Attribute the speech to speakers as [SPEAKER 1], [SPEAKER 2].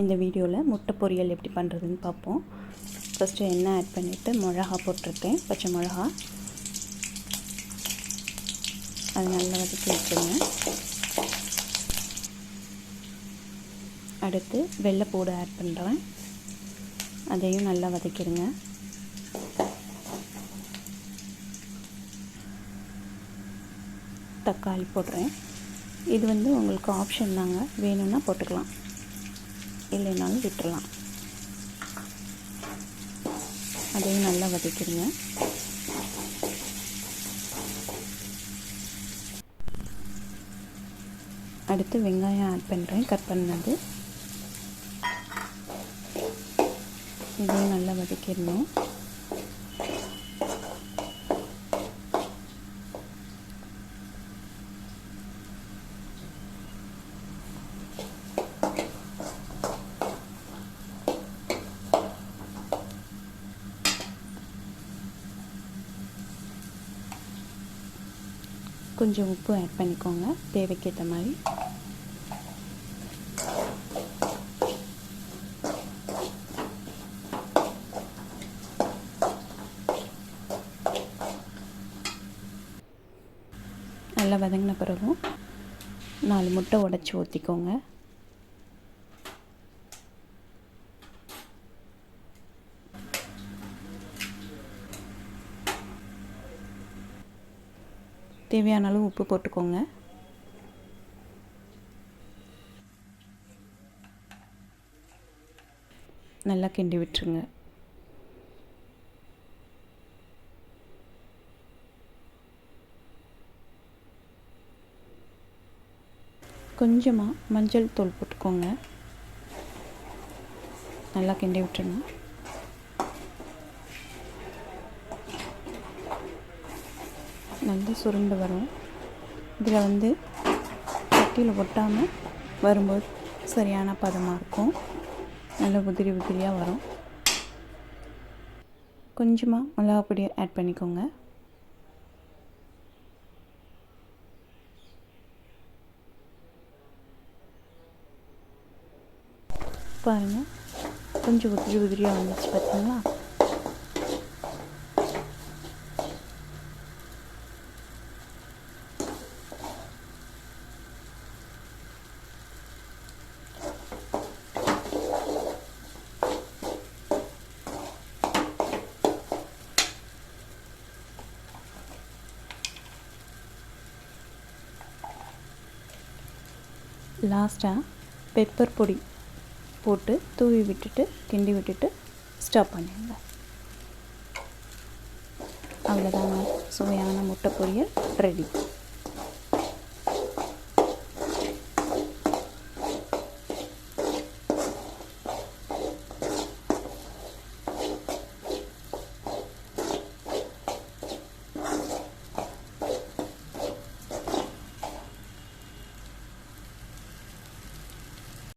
[SPEAKER 1] இந்த வீடியோவில் முட்டை பொரியல் எப்படி பண்ணுறதுன்னு பார்ப்போம் ஃபஸ்ட்டு எண்ணெய் ஆட் பண்ணிவிட்டு மிளகா போட்டிருக்கேன். பச்சை மிளகா. அது நல்லா வதக்கி வச்சுருங்க. அடுத்து வெள்ளைப்பூடு ஆட் பண்ணுறேன் அதையும் நல்லா வதக்கிடுங்க தக்காளி போடுறேன். இது வந்து உங்களுக்கு ஆப்ஷன் தாங்க. வேணும்னா போட்டுக்கலாம். இல்லைனாலும் விட்டுறலாம். அதையும் நல்லா வதக்கிடுங்க. அடுத்து வெங்காயம் ஆட் பண்ணுறேன் கட் பண்ணது. இதையும் நல்லா வதக்கிடணும். கொஞ்சம் உப்பு ஆட் பண்ணிக்கோங்க தேவைக்கேற்ற மாதிரி. நல்லா வதங்கின பிறகும் நாலு முட்டை உடச்சி ஊற்றிக்கோங்க தேவையான அளவு உப்பு போட்டுக்கோங்க. நல்லா கிண்டி விட்டுருங்க. கொஞ்சமாக மஞ்சள் தூள் போட்டுக்கோங்க. நல்லா கிண்டி விட்டுருங்க. நல்லா சுருண்டு வரும். இதில் வந்து சட்டியில் ஒட்டாமல் வரும்போது சரியான பதமாக இருக்கும். நல்லா உதிரி உதிரியாக வரும். கொஞ்சமாக மிளகாப்பொடி ஆட் பண்ணிக்கோங்க. பாருங்கள் கொஞ்சம் உதிரி உதிரியாக வந்துச்சு பார்த்தீங்களா? லாஸ்ட்டாக பெப்பர் பொடி போட்டு தூவி விட்டுட்டு கிண்டி விட்டுட்டு ஸ்டாப் பண்ணிடுங்க. அவ்வளோதாங்க சுவையான முட்டை பொரியல் ரெடி